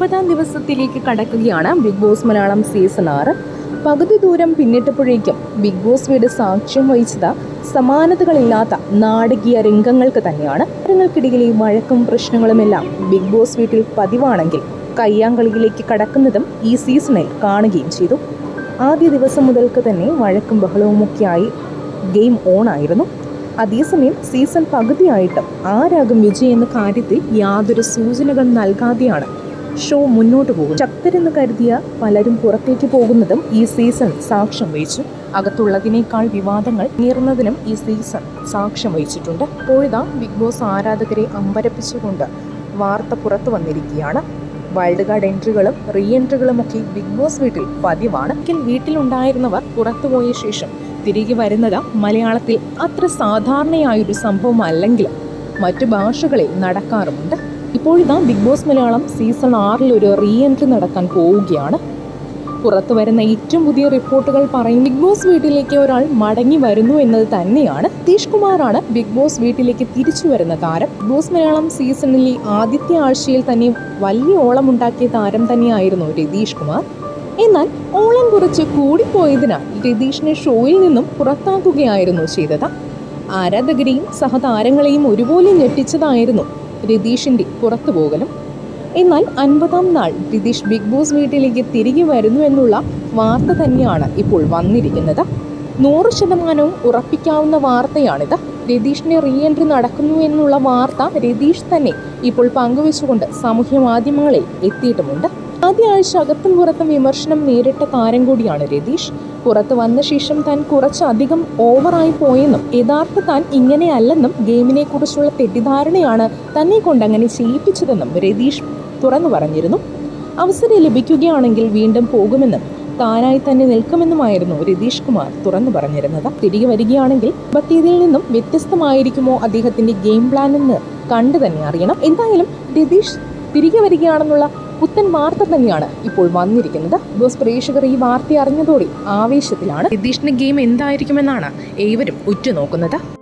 ഒൻപതാം ദിവസത്തിലേക്ക് കടക്കുകയാണ് ബിഗ് ബോസ് മലയാളം സീസൺ ആറ്. പകുതി ദൂരം പിന്നിട്ടപ്പോഴേക്കും ബിഗ് ബോസ് വീട് സാക്ഷ്യം വഹിച്ചത് സമാനതകളില്ലാത്ത നാടകീയ രംഗങ്ങൾക്ക് തന്നെയാണ്. രംഗങ്ങൾക്കിടയിലെ വഴക്കും പ്രശ്നങ്ങളുമെല്ലാം ബിഗ് ബോസ് വീട്ടിൽ പതിവാണെങ്കിൽ കയ്യാങ്കളിയിലേക്ക് കടക്കുന്നതും ഈ സീസണിൽ കാണുകയും ചെയ്തു. ആദ്യ ദിവസം മുതൽക്ക് തന്നെ വഴക്കും ബഹളവുമൊക്കെയായി ഗെയിം ഓൺ ആയിരുന്നു. അതേസമയം സീസൺ പകുതിയായിട്ടും ആരാകും വിജയ് എന്ന കാര്യത്തിൽ യാതൊരു സൂചനകൾ നൽകാതെയാണ് ഷോ മുന്നോട്ട് പോകും ശക്തരെന്ന് കരുതിയ പലരും പുറത്തേക്ക് പോകുന്നതും ഈ സീസൺ സാക്ഷ്യം വഹിച്ചു. അകത്തുള്ളതിനേക്കാൾ വിവാദങ്ങൾ നേർന്നതിനും ഈ സീസൺ സാക്ഷ്യം വഹിച്ചിട്ടുണ്ട്. ഇപ്പോഴിതാ ബിഗ് ബോസ് ആരാധകരെ അമ്പരപ്പിച്ചുകൊണ്ട് വാർത്ത പുറത്തു വന്നിരിക്കുകയാണ്. വൈൽഡ് കാർഡ് എൻട്രികളും റീ എൻട്രികളും ഒക്കെ ബിഗ് ബോസ് വീട്ടിൽ പതിവാണ്. വീട്ടിലുണ്ടായിരുന്നവർ പുറത്തുപോയ ശേഷം തിരികെ വരുന്നത് മലയാളത്തിൽ അത്ര സാധാരണയായൊരു സംഭവമല്ലെങ്കിലും മറ്റു ഭാഷകളിൽ നടക്കാറുമുണ്ട്. ഇപ്പോഴിതാ ബിഗ് ബോസ് മലയാളം സീസൺ ആറിൽ ഒരു റീ എൻട്രി നടക്കാൻ പോവുകയാണ്. പുറത്തു വരുന്ന ഏറ്റവും പുതിയ റിപ്പോർട്ടുകൾ പറയും ബിഗ് ബോസ് വീട്ടിലേക്ക് ഒരാൾ മടങ്ങി വരുന്നു എന്നത് തന്നെയാണ്. നിതീഷ് കുമാറാണ് ബിഗ് ബോസ് വീട്ടിലേക്ക് തിരിച്ചു വരുന്ന താരം. ബിഗ് ബോസ് മലയാളം സീസണിലെ ആദ്യത്തെ ആഴ്ചയിൽ തന്നെ വലിയ ഓളം ഉണ്ടാക്കിയ താരം തന്നെയായിരുന്നു രതീഷ് കുമാർ. എന്നാൽ ഓളം കുറച്ച് കൂടിപ്പോയതിനാൽ രതീഷിനെ ഷോയിൽ നിന്നും പുറത്താക്കുകയായിരുന്നു ചെയ്തത്. ആരാധകരെയും സഹതാരങ്ങളെയും ഒരുപോലെ ഞെട്ടിച്ചതായിരുന്നു രതീഷിന്റെ പുറത്തുപോകലും എന്നാൽ അൻപതാം നാൾ രതീഷ് ബിഗ് ബോസ് വീട്ടിലേക്ക് തിരികെ വരുന്നു എന്നുള്ള വാർത്ത തന്നെയാണ് ഇപ്പോൾ വന്നിരിക്കുന്നത്. നൂറ് ശതമാനവും ഉറപ്പിക്കാവുന്ന വാർത്തയാണിത്. രതീഷിന് റീ എൻട്രി നടക്കുന്നു എന്നുള്ള വാർത്ത രതീഷ് തന്നെ ഇപ്പോൾ പങ്കുവെച്ചുകൊണ്ട് സാമൂഹ്യ മാധ്യമങ്ങളിൽ എത്തിയിട്ടുമുണ്ട്. ആദ്യ ആഴ്ച അകത്തും പുറത്തും വിമർശനം നേരിട്ട താരം കൂടിയാണ് രതീഷ്. പുറത്ത് വന്ന ശേഷം താൻ കുറച്ചധികം ഓവറായി പോയെന്നും യഥാർത്ഥ താൻ ഇങ്ങനെയല്ലെന്നും ഗെയിമിനെ കുറിച്ചുള്ള തെറ്റിദ്ധാരണയാണ് തന്നെ കൊണ്ട് അങ്ങനെ ചെയ്യിപ്പിച്ചതെന്നും രതീഷ് തുറന്നു പറഞ്ഞിരുന്നു. അവസരം ലഭിക്കുകയാണെങ്കിൽ വീണ്ടും പോകുമെന്നും താനായി തന്നെ നിൽക്കുമെന്നുമായിരുന്നു രതീഷ് കുമാർ തുറന്നു പറഞ്ഞിരുന്നത്. തിരികെ വരികയാണെങ്കിൽ ബത്തീതിൽ നിന്നും വ്യത്യസ്തമായിരിക്കുമോ അദ്ദേഹത്തിന്റെ ഗെയിം പ്ലാൻ എന്ന് കണ്ടു തന്നെ അറിയണം. എന്തായാലും രതീഷ് തിരികെ വരികയാണെന്നുള്ള പുത്തൻ വാർത്ത തന്നെയാണ് ഇപ്പോൾ വന്നിരിക്കുന്നത്. ബോസ് പ്രേക്ഷകർ ഈ വാർത്ത അറിഞ്ഞതോടെ ആവേശത്തിലാണ്. സിദ്ധീഷിന്റെ ഗെയിം എന്തായിരിക്കുമെന്നാണ് ഏവരും ഉറ്റുനോക്കുന്നത്.